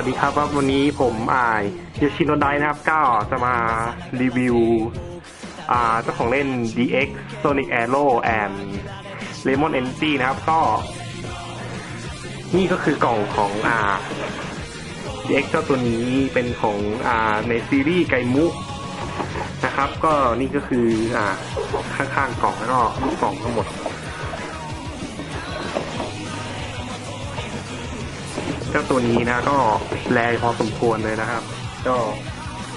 สวัสดีครับวันนี้ผมอายยชิโนไดนะครับก็จะมารีวิวอ่าเจ้าของเล่น DX Sonic Arrow and Lemon Energy นะครับก็ นี่ก็คือกล่องของอ่า DX เจ้าตัวนี้เป็นของอ่าในซีรีส์ไกมุนะครับ ก็นี่ก็คืออ่าข้างๆกล่องแล้วก็ลูกกล่องทั้งหมด จ้าตัวนี้นะก็แรงพอสมควรเลยนะครับ ก็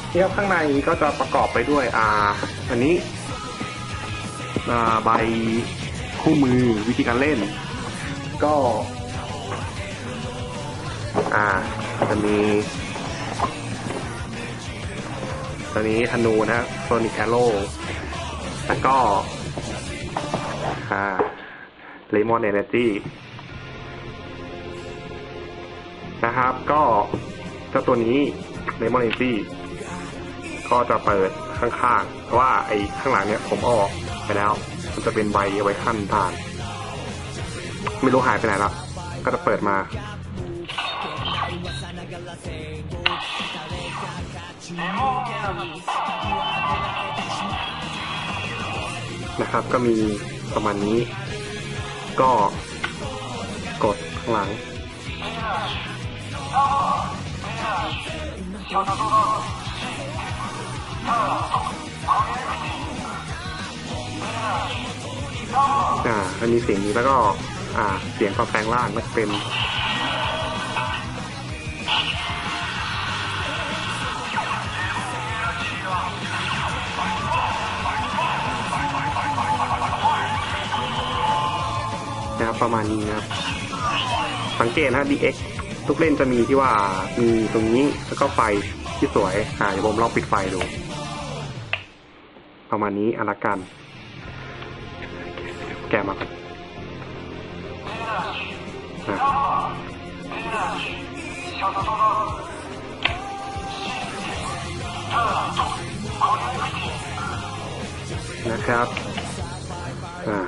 เที่ยวข้างในก็จะประกอบไปด้วยอ่าอันนี้อ่าใบคู่มือวิธีการเล่น ก็ อ่าจะมีตัวนี้ธนูนะโซนิคแคโร่แล้วก็อ่าเลมอนเอเนจี นะครับ ก็เจ้าตัวนี้ Lemon Energy ก็จะเปิดข้างๆเพราะว่าไอ้ข้างหลังเนี้ยผมออกไปแล้ว มันจะเป็นใบไว้ขั้นทานไม่รู้หายไปไหนละก็จะเปิดมานะครับก็มีประมาณนี้ ก็กดข้างหลัง อ่ามันมีเสียงนี้แล้วก็ อ่า เสียงความแปลงร่างก็จะเป็นนะครับประมาณนี้นะครับ สังเกตนะ DX ทุกเล่นจะมีที่ว่ามีตรงนี้แล้วก็ไฟที่สวย อ่าเดี๋ยวผมลองปิดไฟดู ประมาณนี้อันละกัน แกะมาก่อนนะครับ อ่า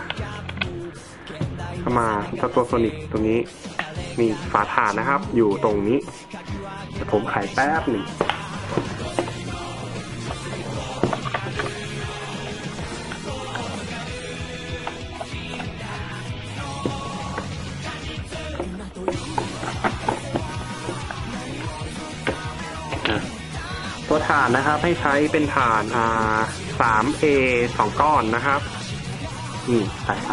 เข้ามาเจ้าตัวโซนิกตรงนี้ มีฝาถ่านนะครับ อยู่ตรงนี้เดี๋ยวผมไขแป๊บหนึ่งตัวถ่านนะครับให้ใช้เป็นถ่านอ่า 3A สองก้อนนะครับ นี่ใส่ไป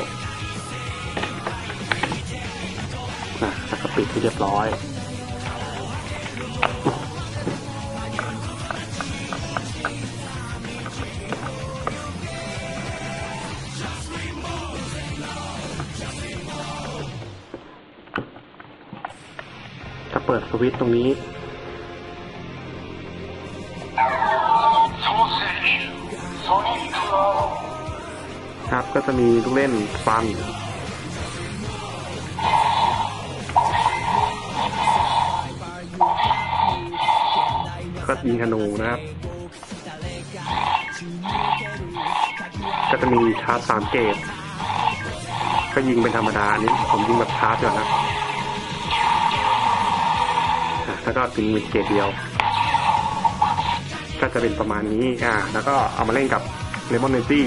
อะแล้วก็ปิดให้เรียบร้อยจะเปิดสวิตช์ตรงนี้ ครับ ก็จะมีลูกเล่นฟัน ก็ยิงธนูนะครับ ก็จะมีชาร์จสามเกตก็ยิงเป็นธรรมดาอันนี้ ผมยิงแบบชาร์จก่อนนะแล้วก็เป็นมิดเกตเดียว ก็จะเป็นประมาณนี้ อ่า แล้วก็เอามาเล่นกับเลมอนเนจี้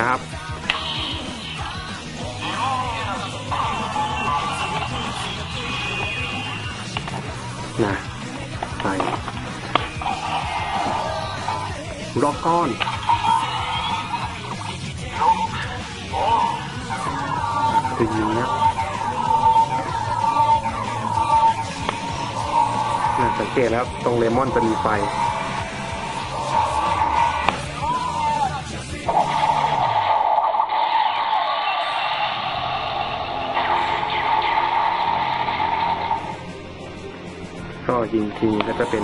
นะครับ นะไปร็อกก้อนคือยิงนะนะสังเกตแล้วตรงเลมอนจะมีไฟ ก็ยิงทีก็จะเป็น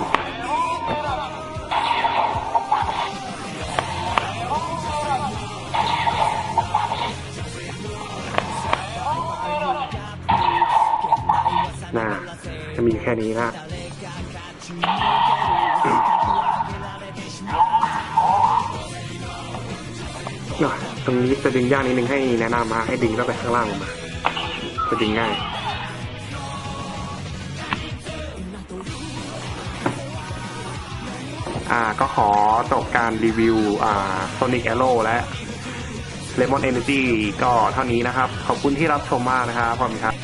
น่าจะมีแค่นี้นะตรงนี้จะดึงยากนิดนึงให้แนะนำมาให้ดึงเข้าไปข้างล่างออกมาจะดึงง่าย อ่าก็ขอจบการรีวิวอ่า Sonic Arrow และ Lemon Energy ก็เท่านี้นะครับ ขอบคุณที่รับชมมากนะครับขอบคุณครับ